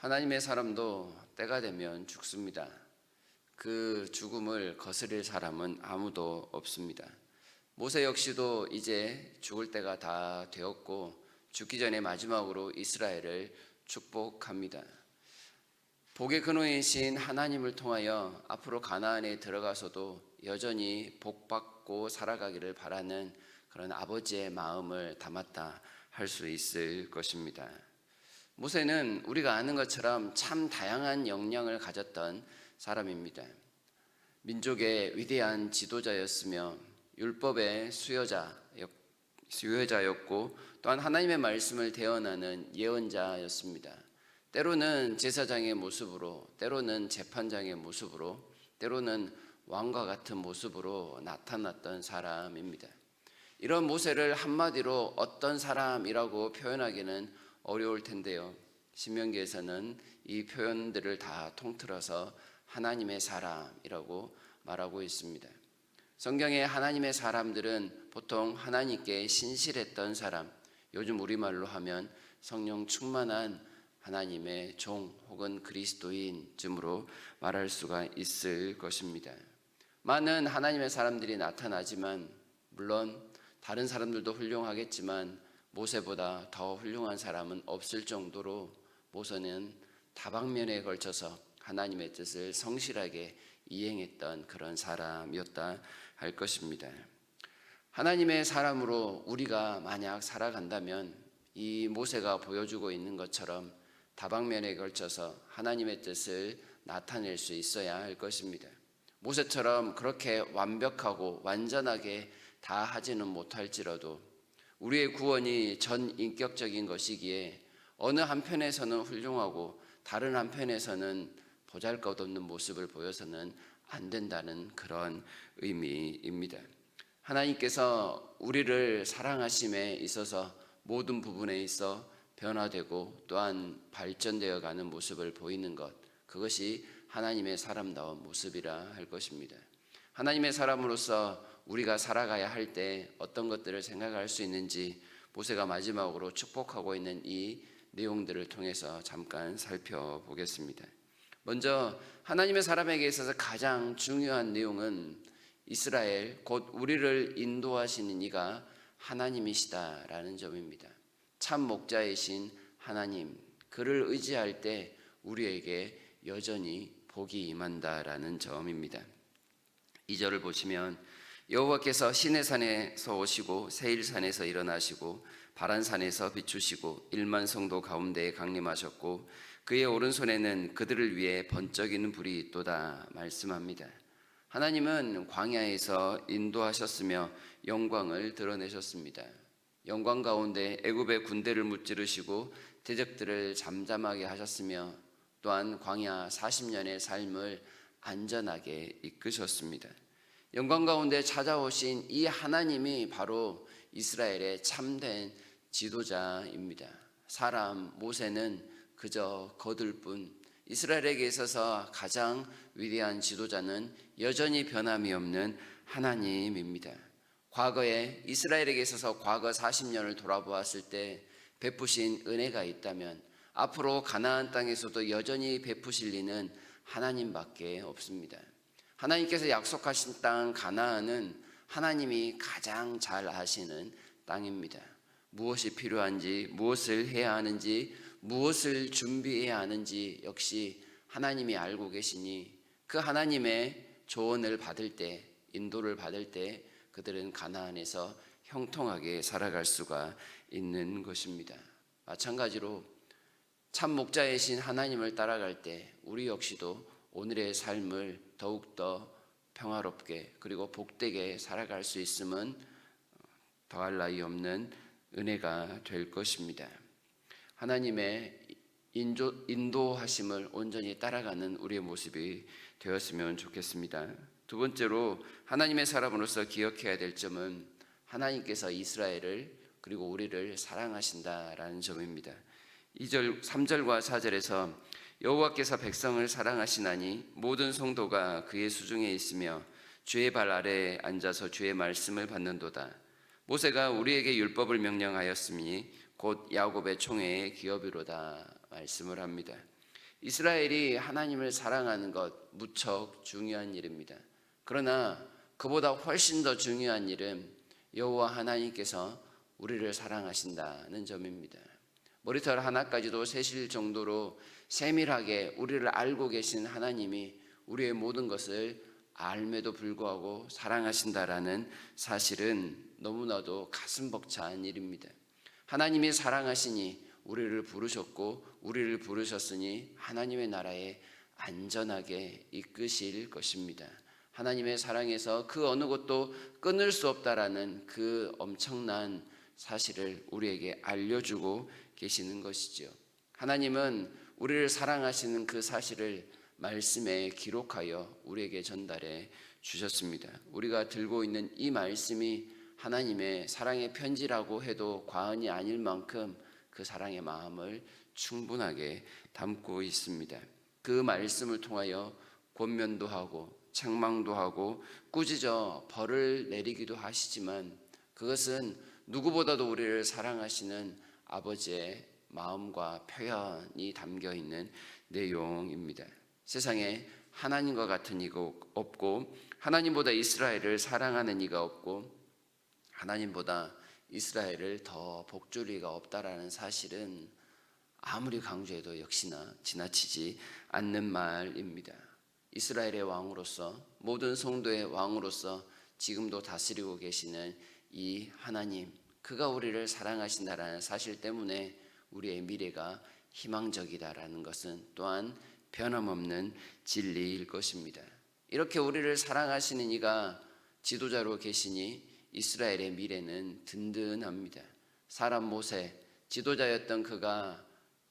하나님의 사람도 때가 되면 죽습니다. 그 죽음을 거스릴 사람은 아무도 없습니다. 모세 역시도 이제 죽을 때가 다 되었고 죽기 전에 마지막으로 이스라엘을 축복합니다. 복의 근원이신 하나님을 통하여 앞으로 가나안에 들어가서도 여전히 복 받고 살아가기를 바라는 그런 아버지의 마음을 담았다 할 수 있을 것입니다. 모세는 우리가 아는 것처럼 참 다양한 역량을 가졌던 사람입니다. 민족의 위대한 지도자였으며 율법의 수여자, 수여자였고 또한 하나님의 말씀을 대언하는 예언자였습니다. 때로는 제사장의 모습으로, 때로는 재판장의 모습으로, 때로는 왕과 같은 모습으로 나타났던 사람입니다. 이런 모세를 한마디로 어떤 사람이라고 표현하기는 어려울 텐데요. 신명기에서는 이 표현들을 다 통틀어서 하나님의 사람이라고 말하고 있습니다. 성경의 하나님의 사람들은 보통 하나님께 신실했던 사람, 요즘 우리말로 하면 성령 충만한 하나님의 종 혹은 그리스도인쯤으로 말할 수가 있을 것입니다. 많은 하나님의 사람들이 나타나지만 물론 다른 사람들도 훌륭하겠지만 모세보다 더 훌륭한 사람은 없을 정도로 모세는 다방면에 걸쳐서 하나님의 뜻을 성실하게 이행했던 그런 사람이었다 할 것입니다. 하나님의 사람으로 우리가 만약 살아간다면 이 모세가 보여주고 있는 것처럼 다방면에 걸쳐서 하나님의 뜻을 나타낼 수 있어야 할 것입니다. 모세처럼 그렇게 완벽하고 완전하게 다 하지는 못할지라도 우리의 구원이 전 인격적인 것이기에 어느 한편에서는 훌륭하고 다른 한편에서는 보잘 것 없는 모습을 보여서는 안 된다는 그런 의미입니다. 하나님께서 우리를 사랑하심에 있어서 모든 부분에 있어 변화되고 또한 발전되어 가는 모습을 보이는 것, 그것이 하나님의 사람다운 모습이라 할 것입니다. 하나님의 사람으로서 우리가 살아가야 할 때 어떤 것들을 생각할 수 있는지 모세가 마지막으로 축복하고 있는 이 내용들을 통해서 잠깐 살펴보겠습니다. 먼저 하나님의 사람에게 있어서 가장 중요한 내용은 이스라엘 곧 우리를 인도하시는 이가 하나님이시다라는 점입니다. 참 목자이신 하나님 그를 의지할 때 우리에게 여전히 복이 임한다라는 점입니다. 2절을 보시면 여호와께서 시내산에서 오시고 세일산에서 일어나시고 바란산에서 비추시고 일만 성도 가운데에 강림하셨고 그의 오른손에는 그들을 위해 번쩍이는 불이 있도다 말씀합니다. 하나님은 광야에서 인도하셨으며 영광을 드러내셨습니다. 영광 가운데 애굽의 군대를 무찌르시고 대적들을 잠잠하게 하셨으며 또한 광야 40년의 삶을 안전하게 이끄셨습니다. 영광 가운데 찾아오신 이 하나님이 바로 이스라엘의 참된 지도자입니다. 사람 모세는 그저 거들 뿐 이스라엘에게 있어서 가장 위대한 지도자는 여전히 변함이 없는 하나님입니다. 과거에 이스라엘에게 있어서 과거 40년을 돌아보았을 때 베푸신 은혜가 있다면 앞으로 가나안 땅에서도 여전히 베푸실 리는 하나님밖에 없습니다. 하나님께서 약속하신 땅 가나안은 하나님이 가장 잘 아시는 땅입니다. 무엇이 필요한지, 무엇을 해야 하는지, 무엇을 준비해야 하는지 역시 하나님이 알고 계시니 그 하나님의 조언을 받을 때, 인도를 받을 때 그들은 가나안에서 형통하게 살아갈 수가 있는 것입니다. 마찬가지로 참 목자이신 하나님을 따라갈 때 우리 역시도 오늘의 삶을 더욱더 평화롭게 그리고 복되게 살아갈 수 있음은 더할 나위 없는 은혜가 될 것입니다. 하나님의 인조, 인도하심을 온전히 따라가는 우리의 모습이 되었으면 좋겠습니다. 두 번째로 하나님의 사람으로서 기억해야 될 점은 하나님께서 이스라엘을 그리고 우리를 사랑하신다라는 점입니다. 2절, 3절과 4절에서 여호와께서 백성을 사랑하시나니 모든 성도가 그의 수중에 있으며 주의 발 아래에 앉아서 주의 말씀을 받는도다. 모세가 우리에게 율법을 명령하였으니 곧 야곱의 총회의 기업이로다 말씀을 합니다. 이스라엘이 하나님을 사랑하는 것 무척 중요한 일입니다. 그러나 그보다 훨씬 더 중요한 일은 여호와 하나님께서 우리를 사랑하신다는 점입니다. 머리털 하나까지도 세실 정도로 세밀하게 우리를 알고 계신 하나님이 우리의 모든 것을 알매도 불구하고 사랑하신다라는 사실은 너무나도 가슴 벅찬 일입니다. 하나님이 사랑하시니 우리를 부르셨고 우리를 부르셨으니 하나님의 나라에 안전하게 이끄실 것입니다. 하나님의 사랑에서 그 어느 것도 끊을 수 없다라는 그 엄청난 사실을 우리에게 알려주고 계시는 것이지요. 하나님은 우리를 사랑하시는 그 사실을 말씀에 기록하여 우리에게 전달해 주셨습니다. 우리가 들고 있는 이 말씀이 하나님의 사랑의 편지라고 해도 과언이 아닐 만큼 그 사랑의 마음을 충분하게 담고 있습니다. 그 말씀을 통하여 권면도 하고 책망도 하고 꾸짖어 벌을 내리기도 하시지만 그것은 누구보다도 우리를 사랑하시는 아버지의 마음과 표현이 담겨 있는 내용입니다. 세상에 하나님과 같은 이가 없고 하나님보다 이스라엘을 사랑하는 이가 없고 하나님보다 이스라엘을 더 복줄 리가 없다라는 사실은 아무리 강조해도 역시나 지나치지 않는 말입니다. 이스라엘의 왕으로서 모든 성도의 왕으로서 지금도 다스리고 계시는 이 하나님 그가 우리를 사랑하신다라는 사실 때문에 우리의 미래가 희망적이다라는 것은 또한 변함없는 진리일 것입니다. 이렇게 우리를 사랑하시는 이가 지도자로 계시니 이스라엘의 미래는 든든합니다. 사람 모세 지도자였던 그가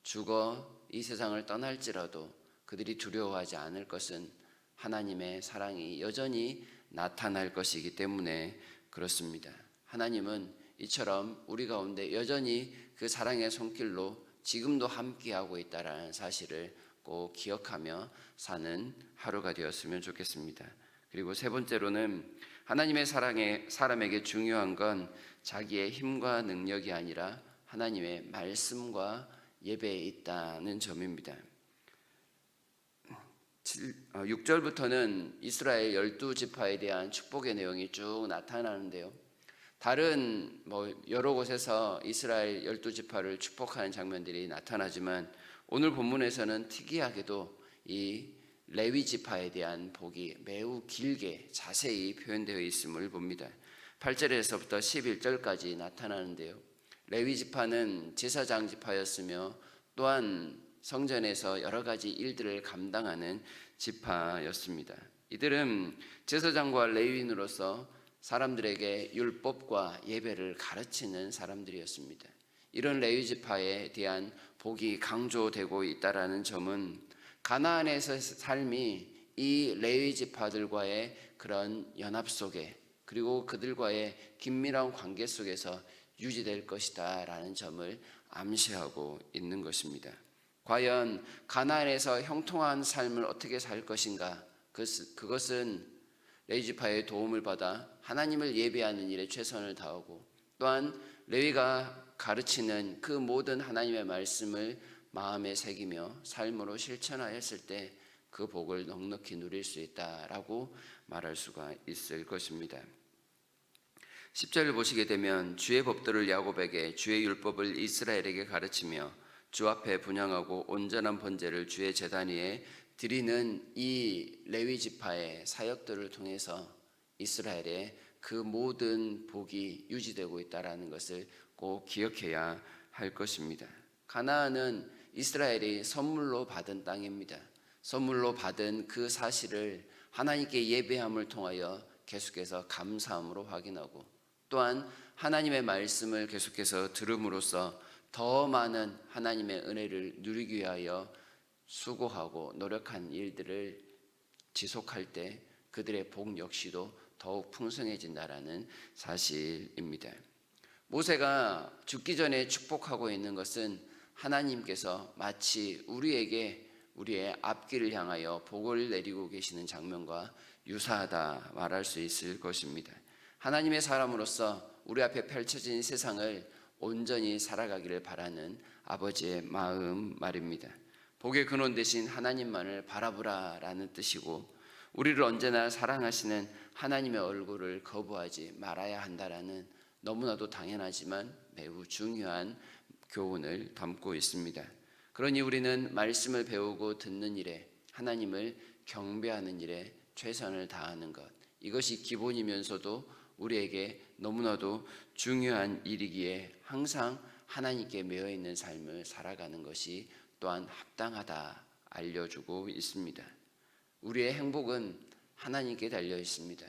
죽어 이 세상을 떠날지라도 그들이 두려워하지 않을 것은 하나님의 사랑이 여전히 나타날 것이기 때문에 그렇습니다. 하나님은 이처럼 우리 가운데 여전히 그 사랑의 손길로 지금도 함께하고 있다라는 사실을 꼭 기억하며 사는 하루가 되었으면 좋겠습니다. 그리고 세 번째로는 하나님의 사랑에 사람에게 중요한 건 자기의 힘과 능력이 아니라 하나님의 말씀과 예배에 있다는 점입니다. 6절부터는 이스라엘 열두 지파에 대한 축복의 내용이 쭉 나타나는데요. 다른 뭐 여러 곳에서 이스라엘 열두 지파를 축복하는 장면들이 나타나지만 오늘 본문에서는 특이하게도 이 레위 지파에 대한 복이 매우 길게 자세히 표현되어 있음을 봅니다. 8절에서부터 11절까지 나타나는데요. 레위 지파는 제사장 지파였으며 또한 성전에서 여러 가지 일들을 감당하는 지파였습니다. 이들은 제사장과 레위인으로서 사람들에게 율법과 예배를 가르치는 사람들이었습니다. 이런 레위 지파에 대한 복이 강조되고 있다라는 점은 가나안에서 삶이 이 레위 지파들과의 그런 연합 속에 그리고 그들과의 긴밀한 관계 속에서 유지될 것이다라는 점을 암시하고 있는 것입니다. 과연 가나안에서 형통한 삶을 어떻게 살 것인가? 그것은 레이지파의 도움을 받아 하나님을 예배하는 일에 최선을 다하고 또한 레위가 가르치는 그 모든 하나님의 말씀을 마음에 새기며 삶으로 실천하였을 때 그 복을 넉넉히 누릴 수 있다라고 말할 수가 있을 것입니다. 10절을 보시게 되면 주의 법도를 야곱에게 주의 율법을 이스라엘에게 가르치며 주 앞에 분양하고 온전한 번제를 주의 제단 위에 드리는 이 레위 지파의 사역들을 통해서 이스라엘의 그 모든 복이 유지되고 있다라는 것을 꼭 기억해야 할 것입니다. 가나안은 이스라엘이 선물로 받은 땅입니다. 선물로 받은 그 사실을 하나님께 예배함을 통하여 계속해서 감사함으로 확인하고 또한 하나님의 말씀을 계속해서 들음으로써 더 많은 하나님의 은혜를 누리기 위하여 수고하고 노력한 일들을 지속할 때 그들의 복 역시도 더욱 풍성해진다라는 사실입니다. 모세가 죽기 전에 축복하고 있는 것은 하나님께서 마치 우리에게 우리의 앞길을 향하여 복을 내리고 계시는 장면과 유사하다 말할 수 있을 것입니다. 하나님의 사람으로서 우리 앞에 펼쳐진 세상을 온전히 살아가기를 바라는 아버지의 마음 말입니다. 복의 근원 대신 하나님만을 바라보라라는 뜻이고 우리를 언제나 사랑하시는 하나님의 얼굴을 거부하지 말아야 한다라는 너무나도 당연하지만 매우 중요한 교훈을 담고 있습니다. 그러니 우리는 말씀을 배우고 듣는 일에 하나님을 경배하는 일에 최선을 다하는 것 이것이 기본이면서도 우리에게 너무나도 중요한 일이기에 항상 하나님께 매여 있는 삶을 살아가는 것이 또한 합당하다 알려주고 있습니다. 우리의 행복은 하나님께 달려 있습니다.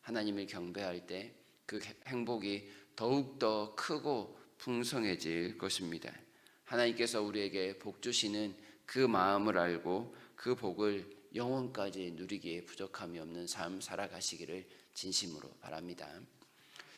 하나님을 경배할 때 그 행복이 더욱더 크고 풍성해질 것입니다. 하나님께서 우리에게 복 주시는 그 마음을 알고 그 복을 영원까지 누리기에 부족함이 없는 삶 살아가시기를 진심으로 바랍니다.